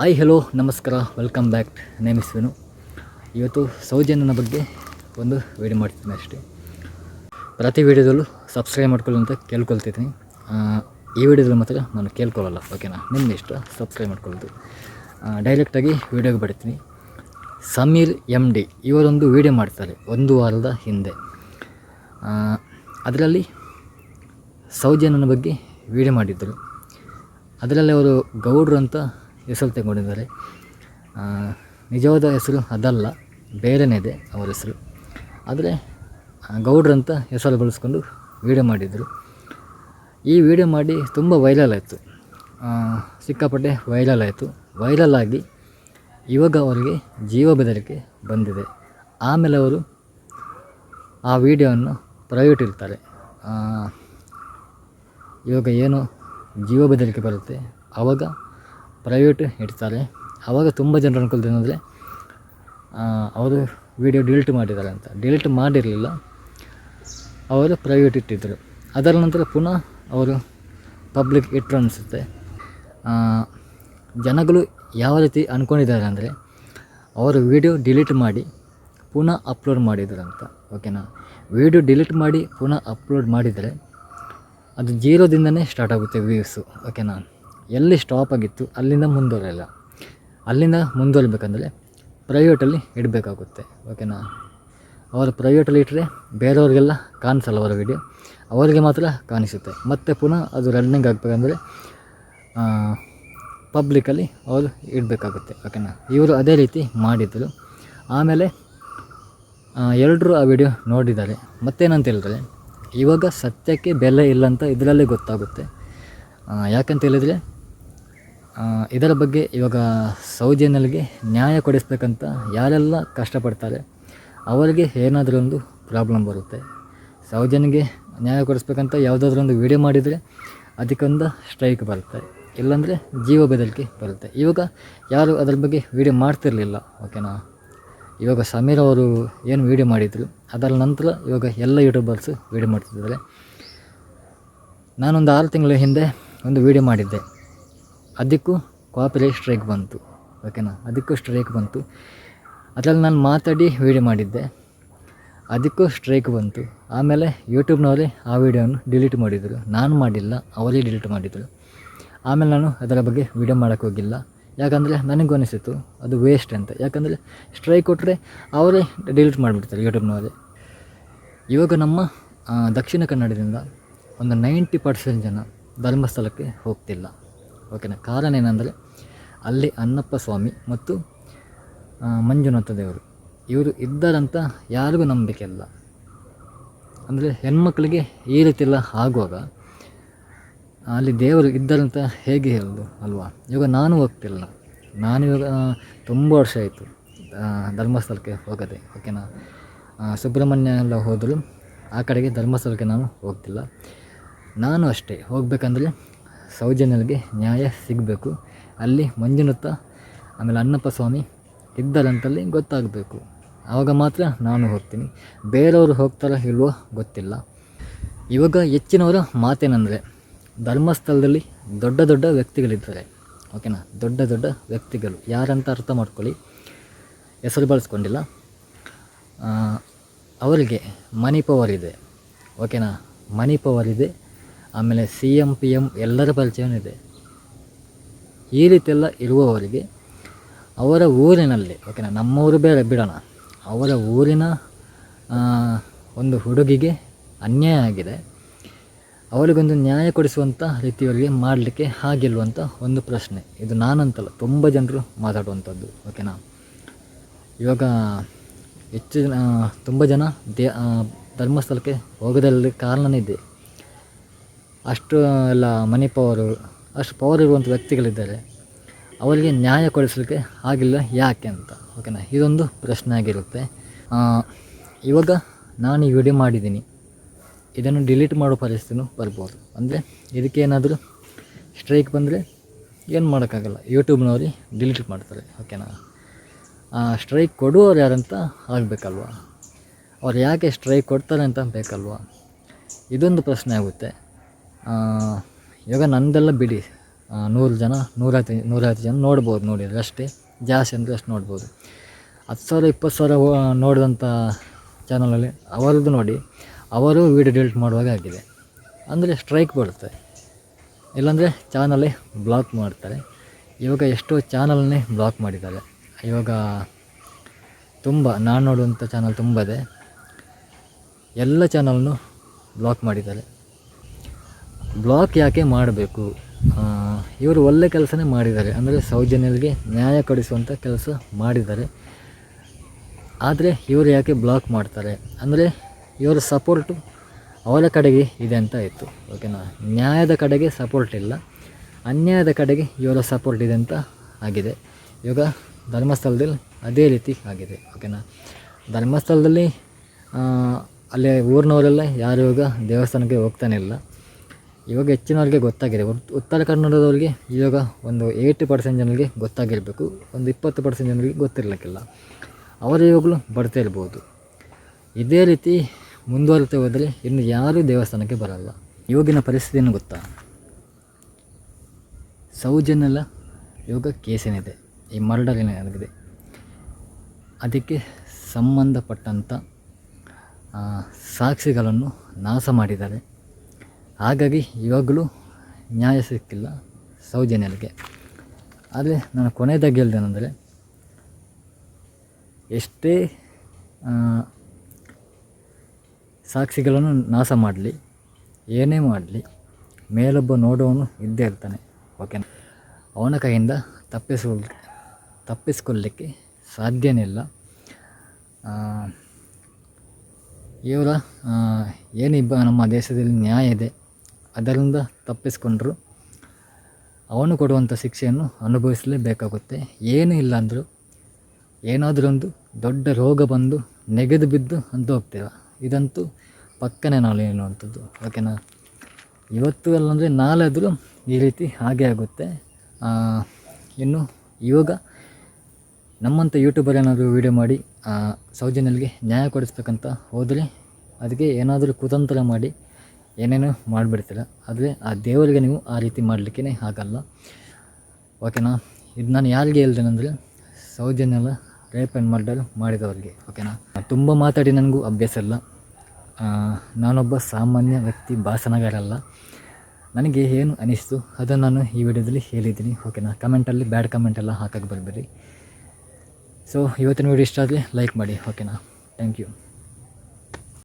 Hi hello ನಮಸ್ಕಾರ welcome back name is Vinu ಇವತ್ತು ಸೌಜನ್ಯನ ಬಗ್ಗೆ ಒಂದು ವೀಡಿಯೋ ಮಾಡ್ತೀನಿ ಅಷ್ಟೇ. ಪ್ರತಿ ವೀಡಿಯೋದಲ್ಲೂ ಸಬ್ಸ್ಕ್ರೈಬ್ ಮಾಡ್ಕೊಳ್ಳಿ ಅಂತ ಕೇಳ್ಕೊಳ್ತಿದ್ದೀನಿ. ಈ ವಿಡಿಯೋದಲ್ಲಿ ಮಾತ್ರ ನಾನು ಕೇಳ್ಕೊಳ್ಳಲ್ಲ ಓಕೆನಾ ನಿಮ್ಮ ಇಷ್ಟ ಸಬ್ಸ್ಕ್ರೈಬ್ ಮಾಡ್ಕೊಳ್ಳೋದು. ಡೈರೆಕ್ಟಾಗಿ ವೀಡಿಯೋಗೆ ಬರ್ತೀನಿ. ಸಮೀರ್ ಎಂ ಡಿ ಇವರೊಂದು ವೀಡಿಯೋ ಮಾಡ್ತಾರೆ, ಒಂದು ವಾರದ ಹಿಂದೆ. ಅದರಲ್ಲಿ ಸೌಜನ್ಯನ ಬಗ್ಗೆ ವಿಡಿಯೋ ಮಾಡಿದ್ದರು ಅದರಲ್ಲಿ ಅವರು ಗೌಡ್ರು ಅಂತ ಹೆಸರು ತಗೊಂಡಿದ್ದಾರೆ. ನಿಜವಾದ ಹೆಸರು ಅದಲ್ಲ, ಬೇರೆನೇ ಇದೆ ಅವರ ಹೆಸರು. ಆದರೆ ಗೌಡ್ರಂತ ಹೆಸರು ಬಳಸ್ಕೊಂಡು ವೀಡಿಯೋ ಮಾಡಿದರು. ಈ ವಿಡಿಯೋ ಮಾಡಿ ತುಂಬ ವೈರಲ್ ಆಯಿತು. ಸಿಕ್ಕಾಪಟ್ಟೆ ವೈರಲ್ ಆಯಿತು. ವೈರಲ್ ಆಗಿ ಇವಾಗ ಅವರಿಗೆ ಜೀವ ಬೆದರಿಕೆ ಬಂದಿದೆ. ಆಮೇಲೆ ಅವರು ಆ ವಿಡಿಯೋವನ್ನು ಪ್ರೈವೇಟ್ ಇರ್ತಾರೆ ಇವಾಗ ಏನು ಜೀವ ಬೆದರಿಕೆ ಬರುತ್ತೆ ಆವಾಗ ಪ್ರೈವೇಟ್ ಇಡ್ತಾರೆ. ಆವಾಗ ತುಂಬ ಜನರು ಅನ್ಕೊಳ್ತೇನೆಂದರೆ ಅವರು ವಿಡಿಯೋ ಡಿಲೀಟ್ ಮಾಡಿದ್ದಾರೆ ಅಂತ. ಡಿಲೀಟ್ ಮಾಡಿರಲಿಲ್ಲ. ಅವರು ಪ್ರೈವೇಟ್ ಇಟ್ಟಿದ್ದರು ಅದರ ನಂತರ ಪುನಃ ಅವರು ಪಬ್ಲಿಕ್ ಇಟ್ಟರು ಅನಿಸುತ್ತೆ. ಜನಗಳು ಯಾವ ರೀತಿ ಅಂದ್ಕೊಂಡಿದ್ದಾರೆ ಅಂದರೆ, ಅವರು ವಿಡಿಯೋ ಡಿಲೀಟ್ ಮಾಡಿ ಪುನಃ ಅಪ್ಲೋಡ್ ಮಾಡಿದ್ದಾರೆ ಅಂತ. ಓಕೆನಾ ವಿಡಿಯೋ ಡಿಲೀಟ್ ಮಾಡಿ ಪುನಃ ಅಪ್ಲೋಡ್ ಮಾಡಿದರೆ, ಅದು ಜೀರೋದಿಂದನೇ ಸ್ಟಾರ್ಟ್ ಆಗುತ್ತೆ ವ್ಯೂಸು ಓಕೆನಾ ಎಲ್ಲಿ ಸ್ಟಾಪ್ ಆಗಿತ್ತು, ಅಲ್ಲಿಂದ ಮುಂದುವರೆಯಲ್ಲ. ಅಲ್ಲಿಂದ ಮುಂದುವರಿಬೇಕಂದ್ರೆ ಪ್ರೈವೇಟಲ್ಲಿ ಇಡಬೇಕಾಗುತ್ತೆ ಓಕೆನಾ ಅವರು ಪ್ರೈವೇಟಲ್ಲಿ ಇಟ್ಟರೆ ಬೇರೆಯವ್ರಿಗೆಲ್ಲ ಕಾಣಿಸಲ್ಲ ಅವರ ವಿಡಿಯೋ ಅವರಿಗೆ ಮಾತ್ರ ಕಾಣಿಸುತ್ತೆ. ಮತ್ತು ಪುನಃ ಅದು ರನ್ನಿಂಗ್ ಆಗಬೇಕಂದ್ರೆ ಪಬ್ಲಿಕಲ್ಲಿ ಅವರು ಇಡಬೇಕಾಗುತ್ತೆ ಓಕೆನಾ ಇವರು ಅದೇ ರೀತಿ ಮಾಡಿದ್ದರು ಆಮೇಲೆ ಎಲ್ಲರೂ ಆ ವಿಡಿಯೋ ನೋಡಿದ್ದಾರೆ. ಮತ್ತೇನಂತ ಹೇಳಿದ್ರೆ, ಇವಾಗ ಸತ್ಯಕ್ಕೆ ಬೆಲೆ ಇಲ್ಲ ಅಂತ ಇದರಲ್ಲೇ ಗೊತ್ತಾಗುತ್ತೆ. ಯಾಕಂತ ಹೇಳಿದರೆ ಇದರ ಬಗ್ಗೆ ಇವಾಗ ಸೌಜನ್ಯಲ್ಗೆ ನ್ಯಾಯ ಕೊಡಿಸ್ಬೇಕಂತ ಯಾರೆಲ್ಲ ಕಷ್ಟಪಡ್ತಾರೆ, ಅವರಿಗೆ ಏನಾದರೂ ಒಂದು ಪ್ರಾಬ್ಲಮ್ ಬರುತ್ತೆ. ಸೌಜನ್ಯಗೆ ನ್ಯಾಯ ಕೊಡಿಸ್ಬೇಕಂತ ಯಾವುದಾದ್ರೂ ಒಂದು ವಿಡಿಯೋ ಮಾಡಿದರೆ ಅದಕ್ಕೊಂದು ಸ್ಟ್ರೈಕ್ ಬರುತ್ತೆ, ಇಲ್ಲಾಂದರೆ ಜೀವ ಬೆದರಿಕೆ ಬರುತ್ತೆ. ಇವಾಗ ಯಾರು ಅದ್ರ ಬಗ್ಗೆ ವಿಡಿಯೋ ಮಾಡ್ತಿರಲಿಲ್ಲ ಓಕೆನಾ ಇವಾಗ ಸಮೀರ್ ಅವರು ಏನು ವೀಡಿಯೋ ಮಾಡಿದರು ಅದರ ನಂತರ ಇವಾಗ ಎಲ್ಲ ಯೂಟ್ಯೂಬರ್ಸು ವೀಡಿಯೋ ಮಾಡ್ತಿದ್ದಾರೆ. ನಾನೊಂದು ಆರು ತಿಂಗಳ ಹಿಂದೆ ಒಂದು ವೀಡಿಯೋ ಮಾಡಿದ್ದೆ. ಅದಕ್ಕೂ ಕಾಪಿರೈಟ್ ಸ್ಟ್ರೈಕ್ ಬಂತು ಓಕೆನಾ ಅದಕ್ಕೂ ಸ್ಟ್ರೈಕ್ ಬಂತು. ಅದರಲ್ಲಿ ನಾನು ಮಾತಾಡಿ ವೀಡಿಯೋ ಮಾಡಿದ್ದೆ. ಅದಕ್ಕೂ ಸ್ಟ್ರೈಕ್ ಬಂತು. ಆಮೇಲೆ ಯೂಟ್ಯೂಬ್ನವರೇ ಆ ವಿಡಿಯೋನ ಡಿಲೀಟ್ ಮಾಡಿದರು. ನಾನು ಮಾಡಿಲ್ಲ, ಅವರೇ ಡಿಲೀಟ್ ಮಾಡಿದರು. ಆಮೇಲೆ ನಾನು ಅದರ ಬಗ್ಗೆ ವೀಡಿಯೋ ಮಾಡೋಕ್ಕೆ ಹೋಗಿಲ್ಲ. ಯಾಕಂದರೆ ನನಗೂ ಅನಿಸಿತು, ಅದು ವೇಸ್ಟ್ ಅಂತ. ಯಾಕಂದರೆ ಸ್ಟ್ರೈಕ್ ಕೊಟ್ಟರೆ ಅವರೇ ಡಿಲೀಟ್ ಮಾಡಿಬಿಡ್ತಾರೆ ಯೂಟ್ಯೂಬ್ನವರೇ ಇವಾಗ ನಮ್ಮ ದಕ್ಷಿಣ ಕನ್ನಡದಿಂದ ಒಂದು ನೈಂಟಿ ಪರ್ಸೆಂಟ್ ಜನ ಧರ್ಮಸ್ಥಳಕ್ಕೆ ಹೋಗ್ತಿಲ್ಲ. ಓಕೆನಾ? ಕಾರಣ ಏನಂದರೆ ಅಲ್ಲಿ ಅನ್ನಪ್ಪ ಸ್ವಾಮಿ ಮತ್ತು ಮಂಜುನಾಥ ದೇವರು, ಇವರು ಇದ್ದಾರಂತ ಯಾರಿಗೂ ನಂಬಿಕೆ ಇಲ್ಲ. ಅಂದರೆ ಹೆಣ್ಮಕ್ಳಿಗೆ ಈ ರೀತಿ ಎಲ್ಲ ಆಗುವಾಗ ಅಲ್ಲಿ ದೇವರು ಇದ್ದಾರಂತ ಹೇಗೆ ಹೇಳೋದು ಅಲ್ವಾ? ಇವಾಗ ನಾನು ಹೋಗ್ತಿಲ್ಲ. ನಾನು ಇವಾಗ ತುಂಬ ವರ್ಷ ಆಯಿತು ಧರ್ಮಸ್ಥಳಕ್ಕೆ ಹೋಗದೆ, ಓಕೆನಾ? ಸುಬ್ರಹ್ಮಣ್ಯ ಎಲ್ಲ ಹೋದರೂ, ಆ ಕಡೆಗೆ ಧರ್ಮಸ್ಥಳಕ್ಕೆ ನಾನು ಹೋಗ್ತಿಲ್ಲ. ನಾನು ಅಷ್ಟೇ, ಹೋಗಬೇಕಂದ್ರೆ ಸೌಜನ್ಯನಿಗೆ ನ್ಯಾಯ ಸಿಗಬೇಕು. ಅಲ್ಲಿ ಮಂಜುನಾಥ, ಆಮೇಲೆ ಅಣ್ಣಪ್ಪ ಸ್ವಾಮಿ ಇದ್ದಾರಂತಲ್ಲಿ ಗೊತ್ತಾಗಬೇಕು. ಆವಾಗ ಮಾತ್ರ ನಾನು ಹೋಗ್ತೀನಿ. ಬೇರೆಯವರು ಹೋಗ್ತಾರೋ ಇಲ್ವೋ ಗೊತ್ತಿಲ್ಲ. ಇವಾಗ ಹೆಚ್ಚಿನವರ ಮಾತೇನೆಂದರೆ, ಧರ್ಮಸ್ಥಳದಲ್ಲಿ ದೊಡ್ಡ ದೊಡ್ಡ ವ್ಯಕ್ತಿಗಳಿದ್ದಾರೆ. ಓಕೆನಾ? ದೊಡ್ಡ ದೊಡ್ಡ ವ್ಯಕ್ತಿಗಳು. ಯಾರಂತ ಅರ್ಥ ಮಾಡ್ಕೊಳ್ಳಿ. ಹೆಸರು ಬಳಸ್ಕೊಂಡಿಲ್ಲ. ಅವರಿಗೆ ಮನಿ ಪವರ್ ಇದೆ. ಓಕೆನಾ? ಮನಿ ಪವರ್ ಇದೆ. ಆಮೇಲೆ ಸಿ ಎಂ ಪಿ ಎಂ ಎಲ್ಲರ ಪರಿಚಯವೂ ಇದೆ. ಈ ರೀತಿಯೆಲ್ಲ ಇರುವವರಿಗೆ ಅವರ ಊರಿನಲ್ಲಿ, ಓಕೆನಾ, ನಮ್ಮೂರು ಬೇರೆ ಬಿಡೋಣ. ಅವರ ಊರಿನ ಒಂದು ಹುಡುಗಿಗೆ ಅನ್ಯಾಯ ಆಗಿದೆ. ಅವರಿಗೊಂದು ನ್ಯಾಯ ಕೊಡಿಸುವಂಥ ರೀತಿಯವರಿಗೆ ಮಾಡಲಿಕ್ಕೆ ಆಗಿಲ್ವಂತ ಒಂದು ಪ್ರಶ್ನೆ. ಇದು ನಾನಂತಲ್ಲ, ತುಂಬ ಜನರು ಮಾತಾಡುವಂಥದ್ದು ಓಕೆನಾ. ಇವಾಗ ಹೆಚ್ಚು ಜನ ತುಂಬ ಜನ ದೇ ಧರ್ಮಸ್ಥಳಕ್ಕೆ ಹೋಗೋದಲ್ಲಿ ಕಾರಣನೇ ಇದೆ. ಅಷ್ಟು, ಎಲ್ಲ ಮನಿ ಪವರು ಅಷ್ಟು ಪವರ್ ಇರುವಂಥ ವ್ಯಕ್ತಿಗಳಿದ್ದಾರೆ. ಅವರಿಗೆ ನ್ಯಾಯ ಕೊಡಿಸಲಿಕ್ಕೆ ಆಗಿಲ್ಲ ಯಾಕೆ ಅಂತ. ಓಕೆನಾ ಇದೊಂದು ಪ್ರಶ್ನೆ ಆಗಿರುತ್ತೆ. ಇವಾಗ ನಾನು ಈ ವಿಡಿಯೋ ಮಾಡಿದ್ದೀನಿ. ಇದನ್ನು ಡಿಲೀಟ್ ಮಾಡೋ ಪರಿಸ್ಥಿತಿನೂ ಬರ್ಬೋದು. ಅಂದರೆ ಇದಕ್ಕೆ ಏನಾದರೂ ಸ್ಟ್ರೈಕ್ ಬಂದರೆ ಏನು ಮಾಡೋಕ್ಕಾಗಲ್ಲ. ಯೂಟ್ಯೂಬ್ನವ್ರಿಗೆ ಡಿಲೀಟ್ ಮಾಡ್ತಾರೆ. ಓಕೆನಾ ಸ್ಟ್ರೈಕ್ ಕೊಡುವವ್ರು ಯಾರಂತ ಆಗಬೇಕಲ್ವ? ಅವ್ರು ಯಾಕೆ ಸ್ಟ್ರೈಕ್ ಕೊಡ್ತಾರೆ ಅಂತ ಬೇಕಲ್ವ? ಇದೊಂದು ಪ್ರಶ್ನೆ ಆಗುತ್ತೆ. ಇವಾಗ ನಂದೆಲ್ಲ ಬಿಡಿ. ನೂರು ಜನ, ನೂರೈವತ್ತು ನೂರೈವತ್ತು ಜನ ನೋಡ್ಬೋದು ನೋಡಿದರೆ ಅಷ್ಟೇ. ಜಾಸ್ತಿ ಅಂದರೆ ಅಷ್ಟು ನೋಡ್ಬೋದು. ಹತ್ತು ಸಾವಿರ, ಇಪ್ಪತ್ತು ಸಾವಿರ ನೋಡಿದಂಥ ಚಾನಲಲ್ಲಿ ಅವರದ್ದು ನೋಡಿ. ಅವರು ವೀಡಿಯೋ ಡಿಲೀಟ್ ಮಾಡುವಾಗ ಆಗಿದೆ. ಅಂದರೆ ಸ್ಟ್ರೈಕ್ ಬರುತ್ತೆ. ಇಲ್ಲಾಂದರೆ ಚಾನಲೇ ಬ್ಲಾಕ್ ಮಾಡ್ತಾರೆ. ಇವಾಗ ಎಷ್ಟೋ ಚಾನಲ್ನೇ ಬ್ಲಾಕ್ ಮಾಡಿದ್ದಾರೆ. ಇವಾಗ ತುಂಬ, ನಾನು ನೋಡುವಂಥ ಚಾನಲ್ ತುಂಬ ಇದೆ. ಎಲ್ಲ ಚಾನಲ್ನು ಬ್ಲಾಕ್ ಮಾಡಿದ್ದಾರೆ. ಬ್ಲಾಕ್ ಯಾಕೆ ಮಾಡಬೇಕು? ಇವರು ಒಳ್ಳೆ ಕೆಲಸನೇ ಮಾಡಿದ್ದಾರೆ. ಅಂದರೆ ಸೌಜನ್ಯರಿಗೆ ನ್ಯಾಯ ಕೊಡಿಸುವಂಥ ಕೆಲಸ ಮಾಡಿದ್ದಾರೆ. ಆದರೆ ಇವರು ಯಾಕೆ ಬ್ಲಾಕ್ ಮಾಡ್ತಾರೆ? ಅಂದರೆ ಇವರ ಸಪೋರ್ಟು ಅವರ ಕಡೆಗೆ ಇದೆ ಅಂತ ಇತ್ತು ಓಕೆನಾ ನ್ಯಾಯದ ಕಡೆಗೆ ಸಪೋರ್ಟ್ ಇಲ್ಲ. ಅನ್ಯಾಯದ ಕಡೆಗೆ ಇವರ ಸಪೋರ್ಟ್ ಇದೆ ಅಂತ ಆಗಿದೆ. ಇವಾಗ ಧರ್ಮಸ್ಥಳದಲ್ಲಿ ಅದೇ ರೀತಿ ಆಗಿದೆ. ಓಕೆನಾ ಧರ್ಮಸ್ಥಳದಲ್ಲಿ ಅಲ್ಲಿ ಊರಿನವರೆಲ್ಲ ಯಾರು ಇವಾಗ ದೇವಸ್ಥಾನಕ್ಕೆ ಹೋಗ್ತಾನೆ ಇಲ್ಲ. ಇವಾಗ ಹೆಚ್ಚಿನವ್ರಿಗೆ ಗೊತ್ತಾಗಿದೆ. ಉತ್ತರ ಕನ್ನಡದವ್ರಿಗೆ ಇವಾಗ ಒಂದು ಏಯ್ಟಿ ಪರ್ಸೆಂಟ್ ಜನರಿಗೆ ಗೊತ್ತಾಗಿರಬೇಕು. ಒಂದು ಇಪ್ಪತ್ತು ಪರ್ಸೆಂಟ್ ಜನರಿಗೆ ಗೊತ್ತಿರಲಿಕ್ಕಿಲ್ಲ. ಅವರು ಇವಾಗಲೂ ಬರ್ತಾ ಇರ್ಬೋದು. ಇದೇ ರೀತಿ ಮುಂದುವರಿತಾ ಹೋದರೆ ಇನ್ನು ಯಾರೂ ದೇವಸ್ಥಾನಕ್ಕೆ ಬರಲ್ಲ. ಇವಾಗಿನ ಪರಿಸ್ಥಿತಿಯನ್ನು ಗೊತ್ತಾ? ಸೌಜನ್ಯಲ್ಲ ಇವಾಗ ಕೇಸೇನಿದೆ. ಈ ಮರ್ಡರ್ ಏನಾಗಿದೆ ಅದಕ್ಕೆ ಸಂಬಂಧಪಟ್ಟಂಥ ಸಾಕ್ಷಿಗಳನ್ನು ನಾಶ ಮಾಡಿದ್ದಾರೆ. ಹಾಗಾಗಿ ಇವಾಗಲೂ ನ್ಯಾಯ ಸಿಕ್ಕಿಲ್ಲ ಸೌಜನ್ಯನಿಗೆ. ಆದರೆ ನಾನು ಕೊನೆಯದಾಗಿ ಹೇಳ್ದೇನೆಂದರೆ, ಎಷ್ಟೇ ಸಾಕ್ಷಿಗಳನ್ನು ನಾಶ ಮಾಡಲಿ, ಏನೇ ಮಾಡಲಿ, ಮೇಲೊಬ್ಬ ನೋಡೋನು ಇದ್ದೇ ಇರ್ತಾನೆ, ಓಕೆ. ಅವನ ಕೈಯಿಂದ ತಪ್ಪಿಸ್ಕೊಳ್ ತಪ್ಪಿಸ್ಕೊಳ್ಳಿಕ್ಕೆ ಸಾಧ್ಯನೇ ಇಲ್ಲ ಇವರ ಏನಿಬ್ಬ ನಮ್ಮ ದೇಶದಲ್ಲಿ ನ್ಯಾಯ ಇದೆ ಅದರಿಂದ ತಪ್ಪಿಸ್ಕೊಂಡ್ರು. ಅವನು ಕೊಡುವಂಥ ಶಿಕ್ಷೆಯನ್ನು ಅನುಭವಿಸಲೇಬೇಕಾಗುತ್ತೆ. ಏನೂ ಇಲ್ಲ ಅಂದರೂ, ಏನಾದರೂ ಒಂದು ದೊಡ್ಡ ರೋಗ ಬಂದು ನೆಗೆದು ಬಿದ್ದು ಅಂತ ಹೋಗ್ತೀರ? ಇದಂತೂ ಪಕ್ಕನೇ ನಾಳೆ ಅನ್ನುವಂಥದ್ದು. ಓಕೆನಾ? ಇವತ್ತು ಅಲ್ಲಂದರೆ ನಾಳೆ ಆದರೂ ಈ ರೀತಿ ಹಾಗೆ ಆಗುತ್ತೆ. ಇನ್ನು ಇವಾಗ ನಮ್ಮಂಥ ಯೂಟ್ಯೂಬರ್ ಏನಾದರೂ ವೀಡಿಯೋ ಮಾಡಿ ಸೌಜನ್ಯಲ್ಲಿಗೆ ನ್ಯಾಯ ಕೊಡಿಸ್ಬೇಕಂತ ಹೋದರೆ, ಅದಕ್ಕೆ ಏನಾದರೂ ಕುತಂತ್ರ ಮಾಡಿ ಏನೇನೋ ಮಾಡಿಬಿಡ್ತೀರ ಆದರೆ ಆ ದೇವರಿಗೆ ನೀವು ಆ ರೀತಿ ಮಾಡಲಿಕ್ಕೇ ಆಗಲ್ಲ. ಓಕೆನಾ ಇದು ನಾನು ಯಾರಿಗೆ ಹೇಳ್ತೇನೆಂದರೆ ಸೌಜನ್ಯಲ್ಲ ರೇಪ್ ಆ್ಯಂಡ್ ಮರ್ಡರ್ ಮಾಡಿದವರಿಗೆ ಓಕೆನಾ ತುಂಬ ಮಾತಾಡಿ ನನಗೂ ಅಭ್ಯಾಸ ಇಲ್ಲ. ನಾನೊಬ್ಬ ಸಾಮಾನ್ಯ ವ್ಯಕ್ತಿ ಭಾಷಣಗಾರಲ್ಲ ನನಗೆ ಏನು ಅನಿಸ್ತು ಅದನ್ನು ನಾನು ಈ ವಿಡಿಯೋದಲ್ಲಿ ಹೇಳಿದ್ದೀನಿ ಓಕೆನಾ ಕಮೆಂಟಲ್ಲಿ ಬ್ಯಾಡ್ ಕಮೆಂಟ್ ಎಲ್ಲ ಹಾಕಕ್ಕೆ ಬರಬೇಡಿ. ಸೊ ಇವತ್ತಿನ ವಿಡಿಯೋ ಇಷ್ಟ ಆದರೆ ಲೈಕ್ ಮಾಡಿ ಓಕೆನಾ ಥ್ಯಾಂಕ್ ಯು